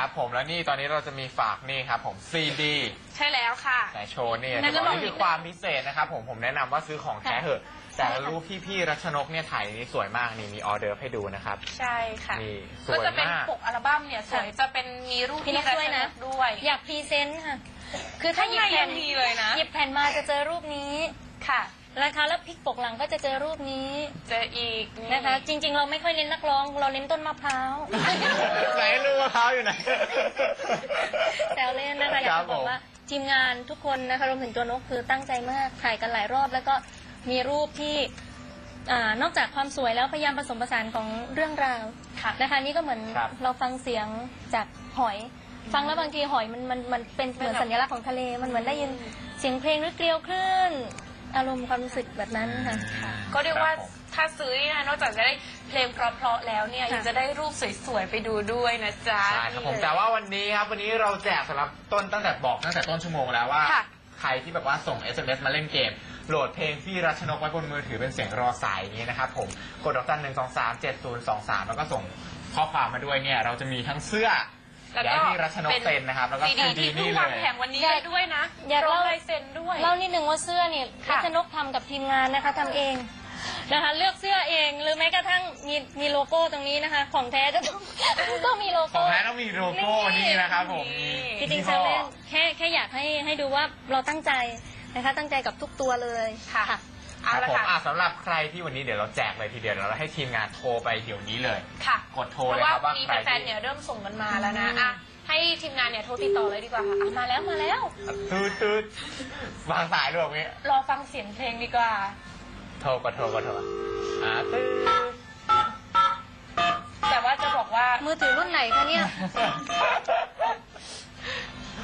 ครับผมแล้วนี่ตอนนี้เราจะมีฝากนี่ครับผม CD ใช่แล้วค่ะ แต่โชว์นี่นั่นก็จะบอกลงนี่คือความพิเศษนะครับผมผมแนะนำว่าซื้อของแท้เถอะแต่ละรูปพี่ๆรัชนกเนี่ยถ่ายนี่สวยมากนี่มีออเดอร์ให้ดูนะครับใช่ค่ะ นี่สก็วยจะเป็นมาก ปกอัลบั้มเนี่ยสวยจะเป็นมีรูปพี่นกด้วยนะรัชกด้วย อยากพรีเซนต์ค่ะ คือถ้าข้างหยิในบแผ่ยันงมีเลยนะ หยิบแผ่นมาจะเจอรูปนี้ค่ะ นะคะแล้วพลิกปกหลังก็จะเจอรูปนี้เจออีกนะคะ จริง ๆ เราไม่ค่อยเน้นนักร้อง เราเน้นต้นมะพร้าวไหนลูกมะพร้าวอยู่ไหน แซวเล่นนะคะอยากครัจะบบอกผมว่าทีมงานทุกคนนะคะรวมถึงตัวนกคือตั้งใจมากถ่ายกันหลายรอบ แล้วก็มีรูปที่อ่านอกจากความสวยแล้วพยายามผสมผสานของเรื่องราวค่ะนะคะนี่ก็เหมือนครับ เราฟังเสียงจากหอย ฟังแล้วบางทีหอยมันมันมันเป็นเหมือนสัญลักษณ์ของทะเลมันเหมือนได้ยินเสียงเพลงหรือเกลียวคลื่น อารมณ์ความรู้สึกแบบนั้นค่ะ ก็เรียกว่าครับผม ถ้าซื้อเนี่ยนอกจากจะได้เพลงเพราะๆแล้วเนี่ยค่ะ ยังจะได้รูปสวยๆไปดูด้วยนะจ๊ะ ใช่ครับผมแต่ว่าวันนี้ครับวันนี้เราแจกสำหรับต้นตั้งแต่บอกตั้งแต่ต้นชั่วโมงแล้วว่า ค่ะ ใครที่แบบว่าส่ง SMS มาเล่นเกม โหลดเพลงที่รัชนกไว้บนมือถือเป็นเสียงรอสายอย่างนี้นะครับผมกดดอกจันหนึ่งสองสามเจ็ดศูนย์สองสามแล้วก็ส่งข้อความมาด้วยเนี่ย เราจะมีทั้งเสื้อ แล้วอยากก็ให้พี่รัชนกเซ็นนะครับ แล้วก็ซีดีซีดีที่เพิ่งนี่เลวางย แผงวันนี้เลยด้วยนะอยากร้องเล่า ลายเซ็นด้วย เล่านิดนึงว่าเสื้อเนี่ยค่ะ รัชนกทำกับทีมงานนะคะทำเองนะคะ เลือกเสื้อเองหรือแม้กระทั่งมีมีโลโก้ตรงนี้นะคะ ของแท้จะต้อง ต้องมีโลขอโก้ งแท้ต้องมีโลโก้นี่นะครับผมจริงๆแซวเล่นแค่แค่อยากให้ให้ดูว่าเราตั้งใจนะคะ ตั้งใจกับทุกตัวเลยค่ะค เอารับละผมค่ะ อะสำหรับใครที่วันนี้เดี๋ยวเราแจกเลยทีเดียวเดี๋ยวเราให้ทีมงานโทรไปเดี๋ยวนี้เลย ค่ะกดโทรเพเลยราะว่าครับว่ามีใครแฟนๆที่เนี่ยเริ่มส่งกันมาแล้วนะอะให้ทีมงานเนี่ยโทรติดต่อเลยดีกว่าค่ะอะมาแล้วมาแล้ว ตืดตืดวางสายด้วยแบบนี้รอฟังเสียงเพลงดีกว่า โทรก็โทรก็โทรอ่าตืดแต่ว่าจะบอกว่ามือถือรุ่นไหนคะเนี่ย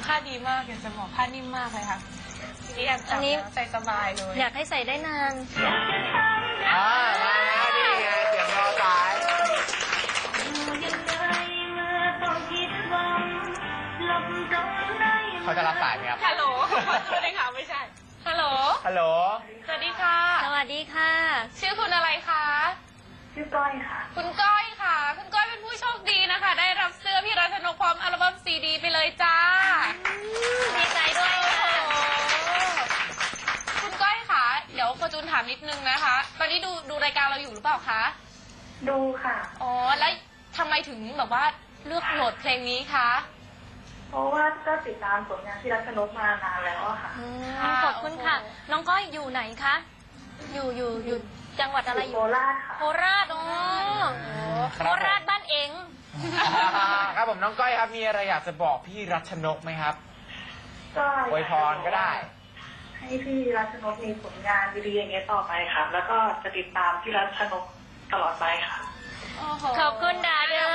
ผ้าดีมากอยากจะบอกผ้านิ่มมากเลยค่ะ ทีนี้แอบจับอันนี้แล้วใจสบายเลยอยากให้ใส่ได้นาน อ่ามาแล้วนี่ไงเสียงรอสาย เขาจะรับสายไหมครับ ฮัลโหลขอโทษเลยค่ะไม่ใช่ ฮัลโหล ฮัลโหล สวัสดีค่ะ สวัสดีค่ะ ชื่อคุณอะไรคะ ชื่อก้อยค่ะ คุณก้อยค่ะ คุณก้อยเป็นผู้โชคดีนะคะ ได้รับเสื้อพี่รัชนกพร้อมอัลบั้มซีดี ไปเลยจ้าามนิดนึงนะคะ ตอนนี้ดูดูรายการเราอยู่หรือเปล่าคะ ดูค่ะ อ๋อ แล้วทำไมถึงแบบว่าเลือกโหลดเพลงนี้คะเพราะว่าก็ติดตามผลงานที่รัชนกมานานแล้วอะค่ะอืมค่ะขอบคุณค่ะโอ้โหน้องก้อยอยู่ไหนคะ อยู่อยู่อยู่จังหวัดอะไรอโคยู่ ราชค่ะ โคราชอ๋อครัโคบผม ราชบ้านเองครับผมน้องก้อยครับมีอะไรอยากจะบอกพี่รัชนกไหมครับก็อวยพรก็ได้ ให้พี่รัชนกมีผลงานดีๆอย่างเงี้ยต่อไปค่ะ แล้วก็จะติดตามพี่รัชนกตลอดไปค่ะโโหขอบคุณดาเด้อ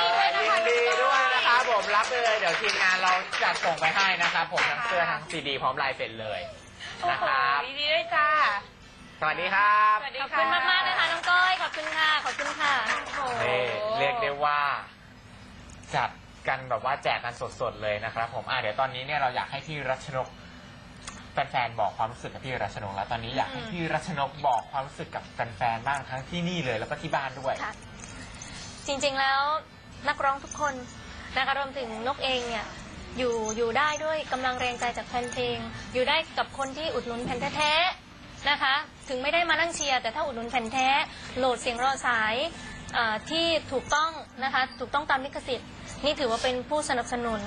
ยินดีด้วยนะครับผมรับไปเลยเดี๋ยวทีมงานเราจัดส่งไปให้นะครับผมทั้งเสื้อทั้งซีดีพร้อมลายเซ็นเลยโอ้นะโหครับ ยินดีด้วยจ้า สวัสดีครับสวัสดีขอบค่ะคุณมากมากๆนะคะน้องก้อย ขอบคุณค่ะ ขอบคุณค่ะ โอ้โห นี่เรียกได้ว่า จัดกันแบบว่าแจกกันสดๆเลยนะครับ ผมอะเดี๋ยวตอนนี้เนี่ยเราอยากให้พี่รัชนก แฟนๆบอกความรู้สึกกับพี่รัชนกแล้วตอนนี้อยากให้พี่รัชนกบอกความรู้สึกกับแฟนๆบ้างทั้งที่นี่เลยแล้วก็ที่บ้านด้วย ค่ะ จริงๆแล้วนักร้องทุกคนนะคะรวมถึงนกเองเนี่ยอยู่อยู่ได้ด้วยกำลังแรงใจจากแฟนเพลง อยู่ได้กับคนที่อุดหนุนแผ่นแท้ๆนะคะ ถึงไม่ได้มานั่งเชียร์แต่ถ้าอุดหนุนแผ่นแท้ โหลดเสียงรอสายอ่าที่ถูกต้องนะคะ ถูกต้องตามลิขสิทธิ์ นี่ถือว่าเป็นผู้สนับสนุน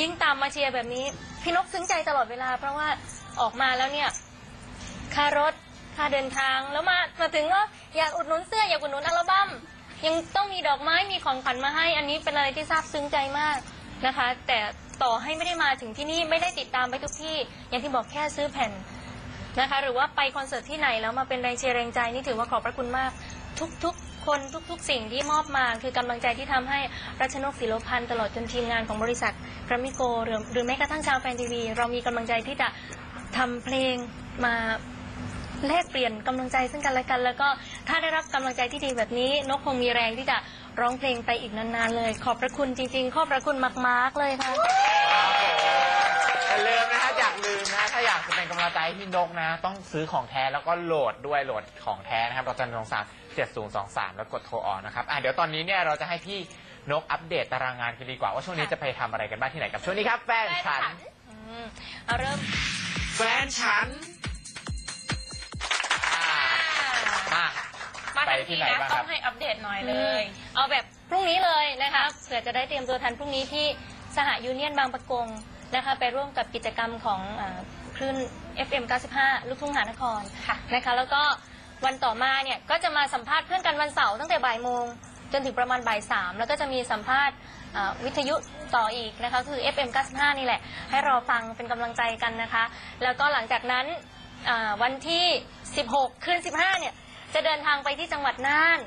ยิ่งตามมาเชียร์แบบนี้ พี่นกซึ้งใจตลอดเวลา เพราะว่าออกมาแล้วเนี่ยค่ารถค่าเดินทางแล้วมามาถึงก็อยากอุดหนุนเสื้ออยากอุดหนุนอัลบั้มยังต้องมีดอกไม้มีของขวัญมาให้ อันนี้เป็นอะไรที่ซาบซึ้งใจมากนะคะ แต่ต่อให้ไม่ได้มาถึงที่นี่ไม่ได้ติดตามไปทุกที่ อย่างที่บอกแค่ซื้อแผ่นนะคะ หรือว่าไปคอนเสิร์ตที่ไหนแล้วมาเป็นแรงเชียร์แรงใจนี่ถือว่าขอบพระคุณมากทุกๆ คนทุก ๆ สิ่งที่มอบมา คือกำลังใจที่ทำให้รัชนกศิโลพันธ์ตลอดจนทีมงานของบริษัทกรมิโกหรือหรือแม้กระทั่งชาวแฟนทีวี เรามีกำลังใจที่จะทำเพลงมาแลกเปลี่ยนกำลังใจซึ่งกันและกัน แล้วก็ถ้าได้รับกำลังใจที่ดีแบบนี้ นกคงมีแรงที่จะร้องเพลงไปอีกนานๆเลย ขอบพระคุณจริง ๆ ขอบพระคุณมาก ๆเลยค่ะ ลืมนะ ถ้าอยากจะเป็นกำลังใจให้พี่นกนะ ต้องซื้อของแท้แล้วก็โหลดด้วยโหลดของแท้นะครับเราจะลงสามเจ็ดศูนย์สองสามแล้วกดโทรออกนะครับอะเดี๋ยวตอนนี้เนี่ยเราจะให้พี่นกอัปเดตตารางงานกันดีกว่า ว่าช่วงนี้จะไปทำอะไรกันบ้างที่ไหนกับช่วงนี้ครับแฟนฉัน อืมเอาเริ่มแฟนฉันอ่ามามาไปทันที่ทีไหนนะบ้างต้คอรับงให้อัปเดตหน่อยเลเลย ย เอาแบบพรุ่งนี้เลยนะคะเผื่อจะได้เตรียมตัวทันพรุ่งนี้ที่สหยูเนียนบางประกง นะคะไปร่วมกับกิจกรรมของเออคลื่น FM 95 ลูกทุ่งหานครค่ะนะคะแล้วก็วันต่อมาเนี่ยก็จะมาสัมภาษณ์เพื่อนกันวันเสาร์ตั้งแต่บ่ายโมงจนถึงประมาณบ่ายสามแล้วก็จะมีสัมภาษณ์เอ่อวิทยุต่ออีกนะคะคือ FM 95 นี่แหละ ให้รอฟังเป็นกำลังใจกันนะคะ แล้วก็หลังจากนั้นอ่าวันที่ 16คืน15เนี่ยจะเดินทางไปที่จังหวัดน่าน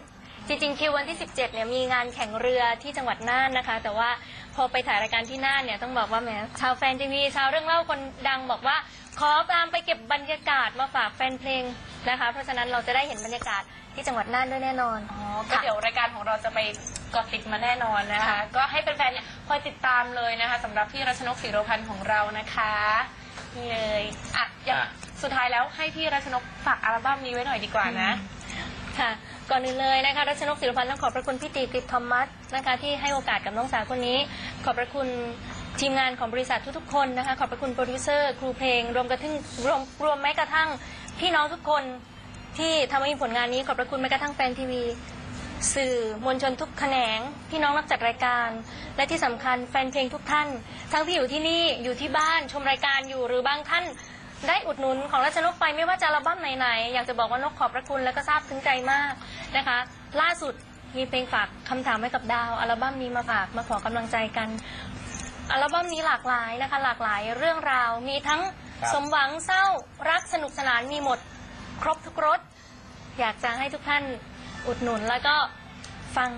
จริงๆคิววันที่ 17เนี่ยมีงานแข่งเรือที่จังหวัดน่านนะคะ แต่ว่า พอไปถ่ายรายการที่น่านเนี่ยต้องบอกว่าแหมชาวแฟนทีวีชาวเรื่องเล่าคนดังบอกว่า ขอตามไปเก็บบรรยากาศมาฝากแฟนเพลงนะคะ เพราะฉะนั้นเราจะได้เห็นบรรยากาศที่จังหวัดน่านด้วยแน่นอน อ๋อก็เดี๋ยวรายการของเราจะไปเกาะติดมาแน่นอนนะคะก็ให้แฟนๆเนี่ยคอยติดตามเลยนะคะสำหรับพี่รัชนกศรีโรพันธ์ของเรานะคะนี่เลยอะอย่างอะ สุดท้ายแล้วให้พี่รัชนกฝากอัลบั้มนี้ไว้หน่อยดีกว่านะ ค่ะ ก่อนอื่นเลยนะคะรัชนกศิลพันธ์ต้องขอบพระคุณพี่ตีกริปทอมมัสนะคะที่ให้โอกาสกับน้องสาวคนนี้ ขอบพระคุณทีมงานของบริษัททุกๆคนนะคะขอบพระคุณโปรดิวเซอร์ครูเพลงรวมกระทั่งรวมรวมแม้กระทั่งพี่น้องทุกคนที่ทำให้มีผลงานนี้ขอบพระคุณแม้กระทั่งแฟนทีวีสื่อมวลชนทุกแขนง พี่น้องนักจัดรายการ และที่สำคัญแฟนเพลงทุกท่าน ทั้งที่อยู่ที่นี่อยู่ที่บ้านชมรายการอยู่หรือบางท่าน ได้อุดหนุนของรัชนกไปไม่ว่าจะอัลบั้มไหนๆอยากจะบอกว่านกขอบพระคุณและก็ซาบซึ้งใจมากนะคะ ล่าสุดมีเพลงฝากคำถามไว้กับดาว อัลบั้มนี้มาฝากมาขอกำลังใจกัน อัลบั้มนี้หลากหลายนะคะ หลากหลายเรื่องราว มีทั้งครับ สมหวังเศร้า รักสนุกสนานมีหมด ครบทุกรสอยากจะให้ทุกท่านอุดหนุนแล้วก็ฟัง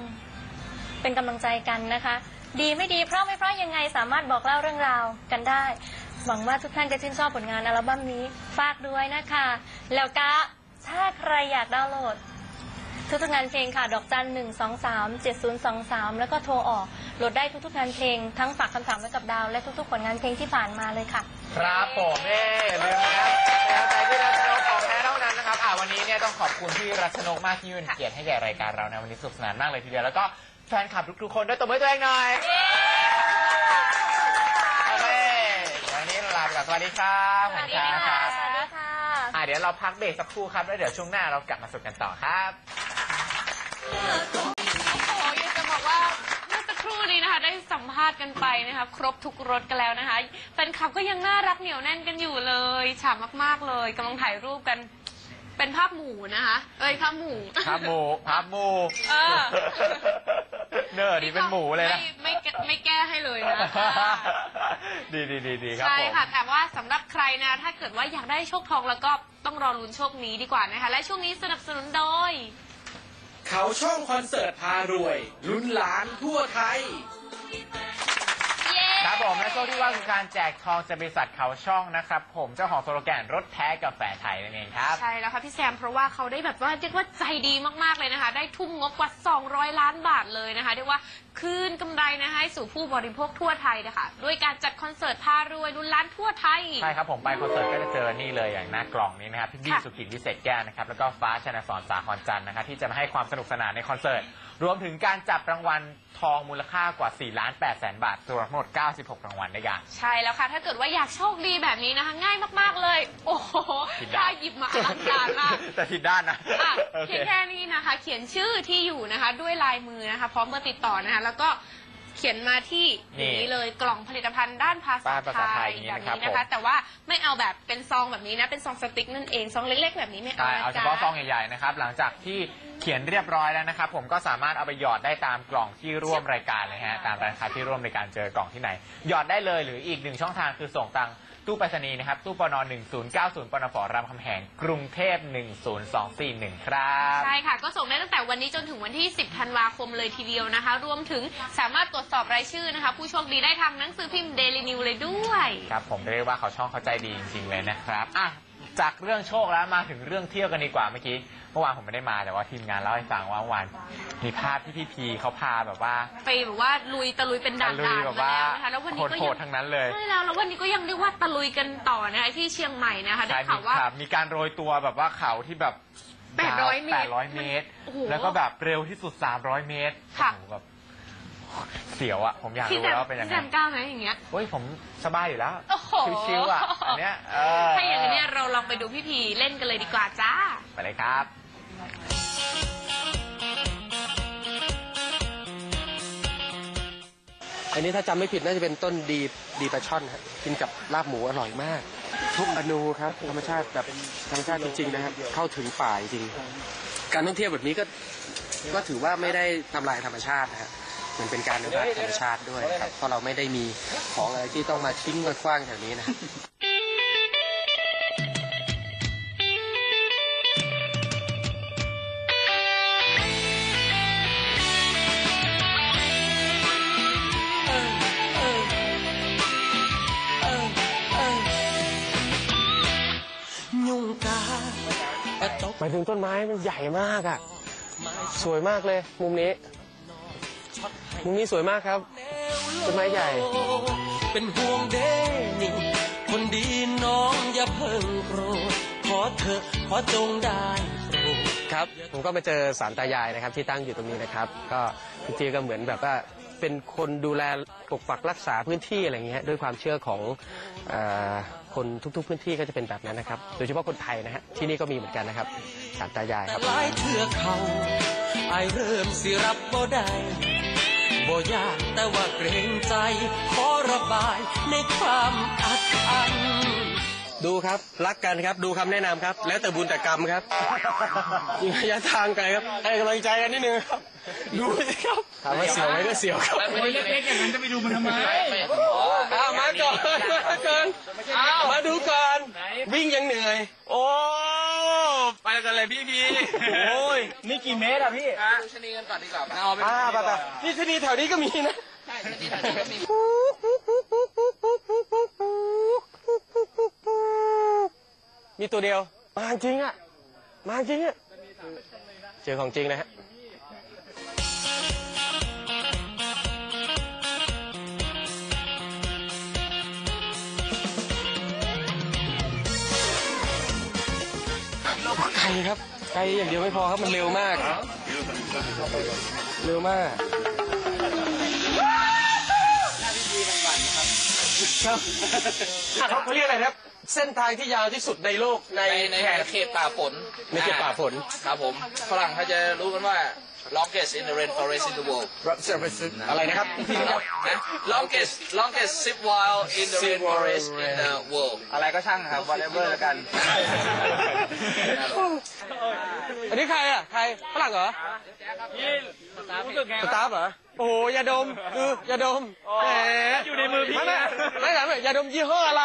เป็นกำลังใจกันนะคะ ดีไม่ดีเพราะไม่เพราะยังไงสามารถบอกเล่าเรื่องราวกันได้ หวังว่าทุกท่านจะชื่นชอบผลงานอัลบั้มนี้ฝากด้วยนะคะ แล้วก็ถ้าใครอยากดาวน์โหลด ทุกๆงานเพลงค่ะ ดอกจันหนึ่งสองสามเจ็ดศูนย์สองสามแล้วก็โทรออกโหลดได้ทุกๆงานเพลง ทั้งฝากคำถามไว้กับดาว และทุกๆผลงานเพลงที่ผ่านมาเลยค่ะ ครับผมเอ้ยลืมนะครับเป็นกำลังใจที่รัชนกของแท้เท่านั้นนะครับอ่าวันนี้เนี่ยต้องขอบคุณพี่รัชนกมากที่ยืนเกียรติให้แก่รายการเรานะวันนี้สนุกสนานมากเลยทีเดียวแล้วก็ ฟนคลับทุกๆคนด้วยตบมือให้ตัวเองหน่อยโอเควันนี้ลาไปก่อนสวัสดีครับสวัสดีค่ะสวัสดีค่ะอ่าเดี๋ยวเราพักเบรกสักครู่ครับแล้วเดี๋ยวช่วงหน้าเรากลับมาสนุกกันต่อครับโอ้โหอยากจะบอกว่าเมื่อสักครู่นี้นะคะได้สัมภาษณ์กันไปนะคะครบทุกรสกันแล้วนะคะแฟนคลับก็ยังน่ารักเหนียวแน่นกันอยู่เลยฉ่ำมากๆเลยกำลังถ่ายรูปกันเป็นภาพหมู่นะคะ เอ้ยภาพหมู่ภาพหมูภาพหมูเออ เนอร์ดีเป็นหมูเลยนะ ไม่ไม่แก้ไม่แก้ให้เลยนะ ดีดีดีดีครับใช่ผม ค่ะแต่ว่าสำหรับใครนะ ถ้าเกิดว่าอยากได้โชคทองแล้วก็ต้องรอลุ้นโชคนี้ดีกว่านะคะ และช่วงนี้สนับสนุนโดย เขาช่องคอนเสิร์ตพารวย ลุ้นล้านทั่วไทยเย้ ครับผมและช่วงที่ว่าคือการแจกทองจากบริษัทเขาช่องนะครับ ผมเจ้าของโซโลแกนรถแท้กาแฟไทยนั่นเองครับ ใช่แล้วค่ะพี่แซมเพราะว่าเขาได้แบบว่าเรียกว่าใจดีมากๆเลยนะคะ ได้ทุ่มงบกว่า 200 ล้านบาทเลยนะคะเรียกว่าคืนกำไรนะคะให้สู่ผู้บริโภคทั่วไทยนะคะด้วยการจัดคอนเสิร์ตพารวยลุ้นล้านทั่วไทย ใช่ครับผมไปคอนเสิร์ตก็จะเจอนี่เลยอย่างหน้ากล่องนี้นะครับพี่บี้ค่ะ สุกิจวิเศษแก้วนะครับแล้วก็ฟ้าชนะสอนสาคอนจันทร์นะครับที่จะมาให้ความสนุกสนานในคอนเสิร์ต รวมถึงการจับรางวัลทองมูลค่ากว่า4ล้าน8แสนบาทรวมทั้งหมด96รางวัลด้วยกัน ใช่แล้วค่ะ ถ้าเกิดว่าอยากโชคดีแบบนี้นะคะ ง่ายมากๆเลย โอ้โหผิดด้าน ถ้าหยิบมาอลังการมาก แต่ผิดด้านนะอะโอเคเพียงแค่นี้นะคะ เขียนชื่อที่อยู่นะคะ ด้วยลายมือนะคะ พร้อมเบอร์ติดต่อนะคะ แล้วก็เขียนมาที่อย่างนี้เลยกล่องผลิตภัณฑ์ด้านภาษาด้านภาษาไทไทยยอย่างนี้แบบนะครับนี้นะคะ แต่ว่าไม่เอาแบบเป็นซองแบบนี้นะ เป็นซองสติ๊กนั่นเอง ซองเล็กๆ แบบนี้ไม่เอาใช่นะเอาเฉจ๊ะพาะซองใหญ่ๆนะครับ หลังจากที่ เขียนเรียบร้อยแล้วนะครับ ผมก็สามารถเอาไปหยอดได้ตามกล่องที่ร่วมรายการเลยฮะตามร้านค้าที่ร่วมรายการเจอกล่องที่ไหน หยอดได้เลยหรืออีกหนึ่งช่องทางคือส่งตังตู้ไปรษณีย์นะครับ ตู้ปน1090ปนฝรามคำแหงกรุงเทพ10241 ครับ ใช่ค่ะ ก็ส่งได้ตั้งแต่วันนี้จนถึงวันที่ 10 ธันวาคมเลยทีเดียวนะคะ รวมถึงสามารถตรวจสอบรายชื่อนะคะ ผู้โชคดีได้ทางหนังสือพิมพ์ Daily New เลยด้วย ครับ ผมเรียกว่าเขาช่องเขาใจดีจริงๆเลยนะครับอะ จากเรื่องโชคแล้วมาถึงเรื่องเที่ยวกันดีกว่าเมื่อกี้เมื่อวานผมไม่ได้มาแต่ว่าทีมงานเล่าให้ฟังว่าเมื่อวานมีภาพที่พี่พีเขาพาแบบว่า ไปแบบว่าลุยตะลุยเป็นด่านลุยๆแบบมาว่าแล้วนะคะแล้ววันนี้ก็โหยัดๆทั้งนั้นเลย ใช่แล้วแล้ววันนี้ก็ยังเรียกว่าตะลุยกันต่อนะคะที่เชียงใหม่นะคะได้ใช่ข่าวว่า ครับมีการโรยตัวแบบว่าเขาที่แบบ800เมตร800เมตรโอ้โหแล้วก็แบบเร็วที่สุด 300 เมตรค่ะ โอ้โหแบบโห เสียวอะผมอยากพี่รู้แซมแล้วว่าเป็นยังพี่ไงแซมกล้าไหมอย่างเงี้ย เฮ้ยผมสบายอยู่แล้วโอ้โห ชิวๆอะอันเนี้ยเออถ้าอย่างนี้นเราลองไปดูพี่พีเล่นกันเลยดีกว่าจ้า ไปเลยครับ อันนี้ถ้าจำไม่ผิดน่าจะเป็นต้นดีดีปลาช่อนครับกินกับลาบหมูอร่อยมาก ทุกอนูครับธรรมชาติแบบธรรมชาติจริงๆนะครับ เข้าถึงป่าจริงการท่องเที่ยวแบบนี้ก็ก็ถือว่าไม่ได้ทำลายธรรมชาตินะฮะ มันเป็นการอนุรักษ์ธรรมชาติด้วยครับ เพราะเราไม่ได้มีของอะไรที่ต้องมาทิ้งมาคว้างแถวนี้นะยุงกาปะจบหมายถึงต้นไม้มันใหญ่มากอะ สวยมากเลยมุมนี้ มุมนี้สวยมากครับต้นไม้ใหญ่ เป็นห่วงเด้นี่ คนดีน้องอย่าเพิ่งโกรธขอเถอะขอจงได้โปรด ครับ ผมก็มาเจอสารตายายนะครับ ที่ตั้งอยู่ตรงนี้นะครับ ก็พี่จีก็เหมือนแบบว่าเป็นคนดูแลปกปักรักษาพื้นที่อะไรอย่างเงี้ยด้วยความเชื่อของเออคนทุกๆ พื้นที่ก็จะเป็นแบบนั้นนะครับ โดยเฉพาะคนไทยนะฮะที่นี่ก็มีเหมือนกันนะครับสารตายายแต่ครับ หลายเทือกเขาไอายเริ่มสิรับบ่ได้ บ่ยากแต่ว่าเกรงใจ ขอระบายในความอัดอั้นดูครับ รักกันครับ ดูคำแนะนำครับ แล้วแต่บุญแต่กรรมครับยิงระยะทางไกลครับ ให้กำลังใจกันนิดนึงครับ ดูสิครับถามว่าเสียวไหมก็เสียวครับเล็กๆอย่างนั้นจะไปดูมันทำไมอ้าวมาก่อนมาก่อนมาดูก่อนวิ่งยังเหนื่อย โอ้ ไปกันเลยพี่พีโอ้ยนี่กี่เมตรอะพี่อ่าไปไปนี่ชะนีแถวนี้ก็มีนะใช่ชะนีแถวนี้ก็มีมีตัวเดียว มาจริงอะมาจริงอะเจอของจริงนะฮะ กลครับ ไกลอย่างเดียวไม่พอครับมันเร็วมาก เร็วมาก ครับอะเขาเขาเรียกอะไรครับ เส้นทางที่ยาวที่สุดในโลกในในแถบเขตป่าฝนในเขตป่าฝน ครับผมฝรั่งเขาจะรู้กันว่า longest in the rainforest in the world อะไรนะครับ นะ longest longest zip wire in the rainforest in the world อะไรก็ช่างครับ whatever แล้วกัน อันนี้ใครอะ ใครฝรั่งเหรอสตาฟเหรอ โอ้โหยาดมคือยาดมแหมอยู่ในมือพี่ไม่ไม่ไม่ถามเลยยาดมยี่ห้ออะไร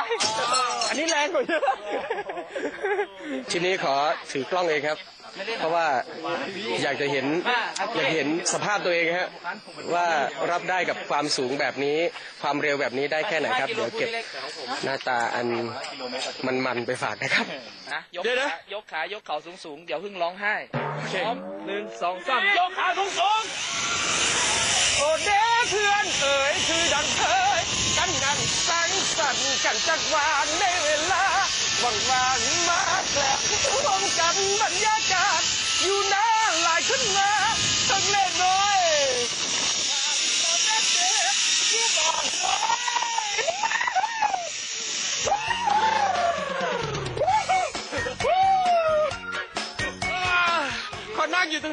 อันนี้แรงกว่าเยอะ ทีนี้ขอถือกล้องเองครับ เพราะว่าอยากจะเห็นอยากเห็นสภาพตัวเองฮะว่ารับได้กับความสูงแบบนี้ ความเร็วแบบนี้ได้แค่ไหนครับ เดี๋ยวเก็บหน้าตาอันมันๆไปฝากนะครับนะยกเดี๋ยวนะขายกขายกเข่าสูงสูงๆเดี๋ยวเพิ่งร้องไห้พร้อมหนึ่งสองสามยกขาสูงสูงโอเด้เพื่อนเอ๋ยคือดังเคยกันนั่งสังสรรค์กันจักวานในเวลาว่างวานๆมาแกล้งร่วมกันบรรย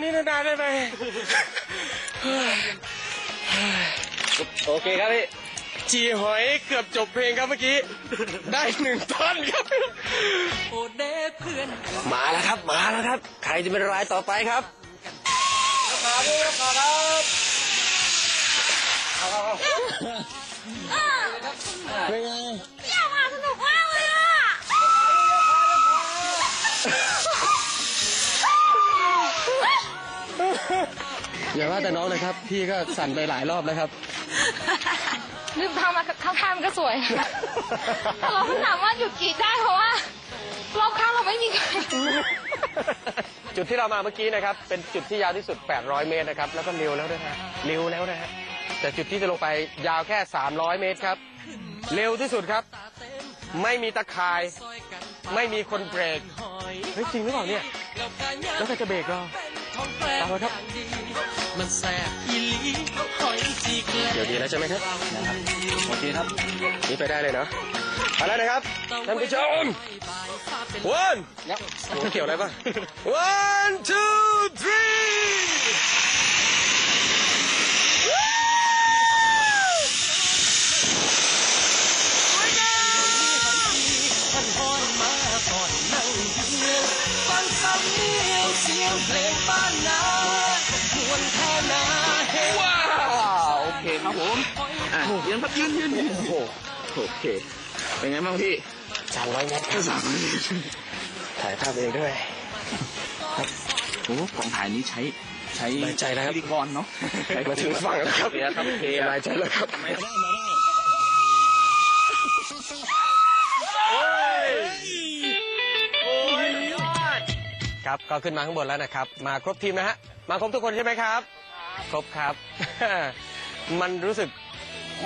นั่งอยู่ตรงนี้นานๆได้ไหมโอเคครับพี่จีหอยเกือบจบเพลงครับเมื่อกี้ ได้หนึ่งท่อนครับโอเด้เพื่อนมาแล้วครับ มาแล้วครับ ใครจะเป็นรายต่อไปครับมาด้วยครับเป็นไง อย่าว่าแต่น้องเลยครับ พี่ก็สั่นไปหลายรอบแล้วครับนึกทางมาข้างๆมันก็สวยแต่เราไม่สามารถหยุดกรีดได้เพราะว่ารอบข้างเราไม่มีใครจุดที่เรามาเมื่อกี้นะครับ เป็นจุดที่ยาวที่สุด 800 เมตรนะครับ แล้วก็เร็วแล้วด้วยนะเร็วแล้วนะฮะแต่จุดที่จะลงไปยาวแค่ 300 เมตรครับ เร็วที่สุดครับ ไม่มีตะข่าย ไม่มีคนเบรก เฮ้ย จริงหรือเปล่าเนี่ย แล้วใครจะเบรกเราท้องแปลตามมาครับ มันแสบอีหลีหอยจีเดี๋ยวดีแล้วใช่ไหมครับโอเคครับนี่ไปได้เลยเนาะไปแล้วนะครับท่านผู้ชม one เกี่ยวอะไรป่ะ one two three ท่านพรมาก่อนนั่งเยือนฟังสำเนียงเสียงเพลงบ้านนา ยืนครับยืนยืนยืนโอ้โหโอเคเป็นไงบ้างพี่จำไว้นะถ่ายภาพเองด้วยโอ้ของถ่ายนี้ใช้ใช้สบายใจแล้วครับพิธีกรเนาะมาถึงฝั่งแล้วครับโอเคครับโอเคสบายใจแล้วครับครับก็ขึ้นมาข้างบนแล้วนะครับ มาครบทีมนะฮะมาครบทุกคนใช่ไหมครับ ครบครับ มันรู้สึก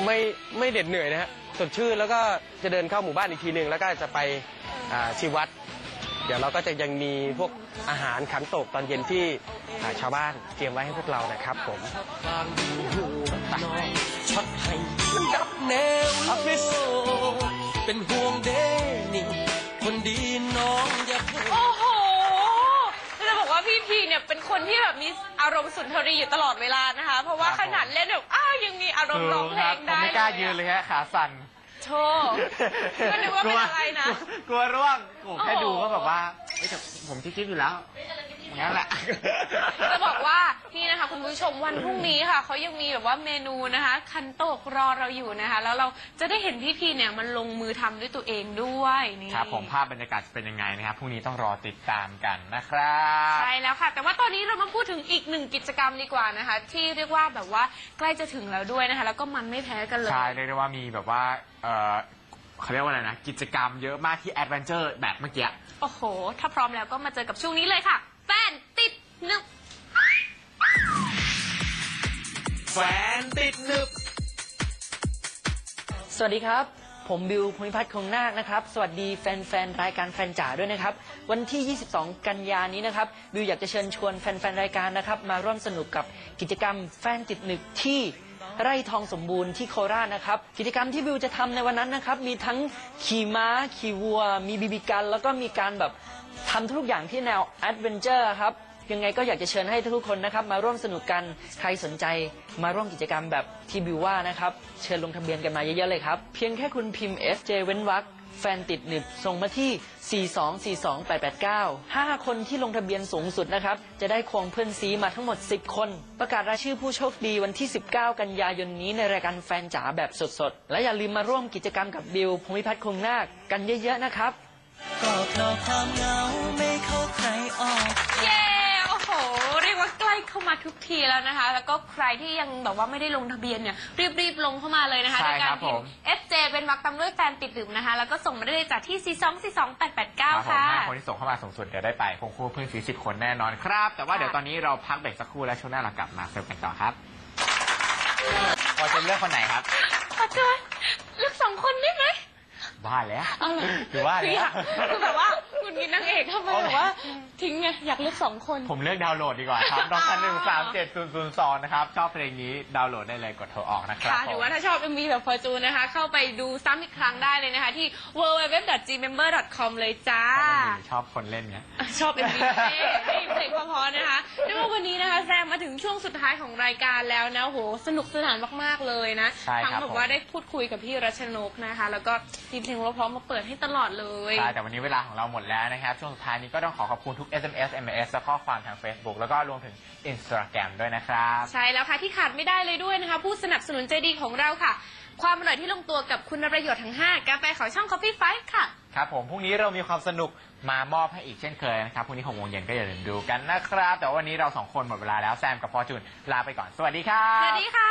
ไม่ไม่เด็ดเหนื่อยนะฮะสดชื่นแล้วก็จะเดินเข้าหมู่บ้านอีกทีหนึ่งแล้วก็จะไปอ่าที่วัด เดี๋ยวเราก็จะยังมีพวกอาหารขันโตกตอนเย็นที่อ่าชาวบ้านเตรียมไว้ให้พวกเรานะครับผมบางดูหัวน้องช็อตให้มันดับแนวโลเป็นห่วงเดนี่คนดีน้องอย่าพิ่ง พี่พีเนี่ยเป็นคนที่แบบมีอารมณ์สุนทรีอยู่ตลอดเวลานะคะ เพราะว่าครับผมขนาดเล่นแบบอ้าวยังมีอารมณ์ร้องเพลงผมได้ไม่กล้ายืนเลยฮะขาสั่นโชว์ก็นึกว่าเป็นอะไรนะ กลัวร่วงผมแค่โอ้โหดูก็แบบว่าเอ้ยแต่ผมจิ๊บๆอยู่แล้ว อย่างนั้นแหละ จะบอกว่านี่นะคะคุณผู้ชมวันพรุ่งนี้ค่ะเขายังมีแบบว่าเมนูนะคะ คันโตกรอเราอยู่นะคะ แล้วเราจะได้เห็นพี่พีเนี่ยมันลงมือทำด้วยตัวเองด้วยนี่ครับผมภาพบรรยากาศจะเป็นยังไงนะครับพรุ่งนี้ต้องรอติดตามกันนะครับใช่แล้วค่ะ แต่ว่าตอนนี้เรามาพูดถึงอีกหนึ่งกิจกรรมดีกว่านะคะ ที่เรียกว่าแบบว่าใกล้จะถึงแล้วด้วยนะคะ แล้วก็มันไม่แพ้กันเลย ใช่เรียกได้ว่ามีแบบว่าเออเขาเรียกว่าอะไรนะ กิจกรรมเยอะมากที่แอดเวนเจอร์แบบเมื่อกี้ โอ้โห ถ้าพร้อมแล้วก็มาเจอกับช่วงนี้เลยค่ะแฟ นติดหนึบแฟนติดหนึบ สวัสดีครับ ผมบิวภูมิพัฒน์คงนาคนะครับ สวัสดีแฟนๆ รายการแฟนจ๋าด้วยนะครับ วันที่ 22 กันยานี้นะครับ บิวอยากจะเชิญชวนแฟนๆ รายการนะครับ มาร่วมสนุกกับกิจกรรมแฟนติดหนึกที่ไร่ทองสมบูรณ์ที่โคราชนะครับ กิจกรรมที่บิวจะทำในวันนั้นนะครับ มีทั้งขี่ม้า ขี่วัว มีบีบีกัน แล้วก็มีการแบบทำทุกอย่างที่แนวแอดเวนเจอร์ครับ ยังไงก็อยากจะเชิญให้ทุกคนนะครับมาร่วมสนุกกันใครสนใจมาร่วมกิจกรรมแบบที่บิวว่านะครับเชิญลงทะเบียนกันมาเยอะๆเลยครับ เพียงแค่คุณพิมพ์ FJ เว้นวรรคแฟนติดหนึบส่งมาที่ 4242889 5 คนที่ลงทะเบียนสูงสุดนะครับ จะได้ควงเพื่อนซีมาทั้งหมด 10 คน ประกาศรายชื่อผู้โชคดีวันที่ 19 กันยายนนี้ในรายการแฟนจ๋าแบบสดๆ และอย่าลืมมาร่วมกิจกรรมกับบิวภูมิพัฒน์คงนาคกันเยอะๆนะครับ ก็เพราะความเหงาไม่เข้าใครออก เข้ามาทุกทีแล้วนะคะ แล้วก็ใครที่ยังแบบว่าไม่ได้ลงทะเบียนเนี่ยรีบๆลงเข้ามาเลยนะคะใช่โดยการครับพิมผพ์ม FJ เป็นวักตามด้วยแฟนติดดื่มนะคะ แล้วก็ส่งมาได้เลยจากที่ 4242889ครับผมค่ะ ห้าคนที่ส่งเข้ามาสูงสุดเดี๋ยวได้ไปคงคู่เพื่อนสีสิบคนแน่นอนครับ แต่ว่าเดี๋ยวตอนนี้เราพักเบรกสักครู่แล้วช่วงหน้าเรากลับมาเสิร์ฟกันต่อครับพอจะเลือกคนไหนครับขอโทษเลือกสองคนได้ไหม บ้าแล้ว เอาเหรอ หรือว่าคือแล้อยาวกคือแบบว่า คุณกินนางเอกทำไมแบบว่า ทิ้งไงอยากเลือกสองคน ผมเลือกดาวน์โหลดดีกว่าครับดอกจันหนึ่งสามเจ็ดศูนย์ศูนย์สองนะครับ ชอบเพลงนี้ดาวน์โหลดได้เลยกดโทรออกนะครับค่ะหรือว่าถ้าชอบ MV แบบ Fortune นะคะ เข้าไปดูซ้ำอีกครั้งได้เลยนะคะ ที่ www.gmember.com เลยจ้าผมชอบคนเล่นไง ชอบ MV เท่ให้เพลงเพอๆนะคะเรียกว่าวันนี้นะคะแซมมาถึงช่วงสุดท้ายของรายการแล้วนะโหสนุกสนานมากๆเลยนะใช่ครับทั้งแบบว่าได้พูดคุยกับพี่รัชนกนะคะ แล้วก็มีเพลงเพราะๆมาเปิดให้ตลอดเลย ใช่แต่วันนี้เวลาของเราหมดแล้วแล้วนะครับ ช่วงสุดท้ายนี้ก็ต้องขอขอบคุณทุก SMS MMS และข้อความทาง Facebook แล้วก็รวมถึง Instagram ด้วยนะครับ ใช่แล้วค่ะที่ขาดไม่ได้เลยด้วยนะคะ ผู้สนับสนุนใจดีของเราค่ะ ความอร่อยที่ลงตัวกับคุณประโยชน์ทั้ง 5 กาแฟของช่อง Coffee Five ค่ะ ครับผม พรุ่งนี้เรามีความสนุกมามอบให้อีกเช่นเคยนะครับ พรุ่งนี้หกโมงเย็นก็อย่าลืมดูกันนะครับ แต่วันนี้เราสองคนหมดเวลาแล้วแซมกับพอจุนลาไปก่อน สวัสดีค่ะสวัสดีค่ะ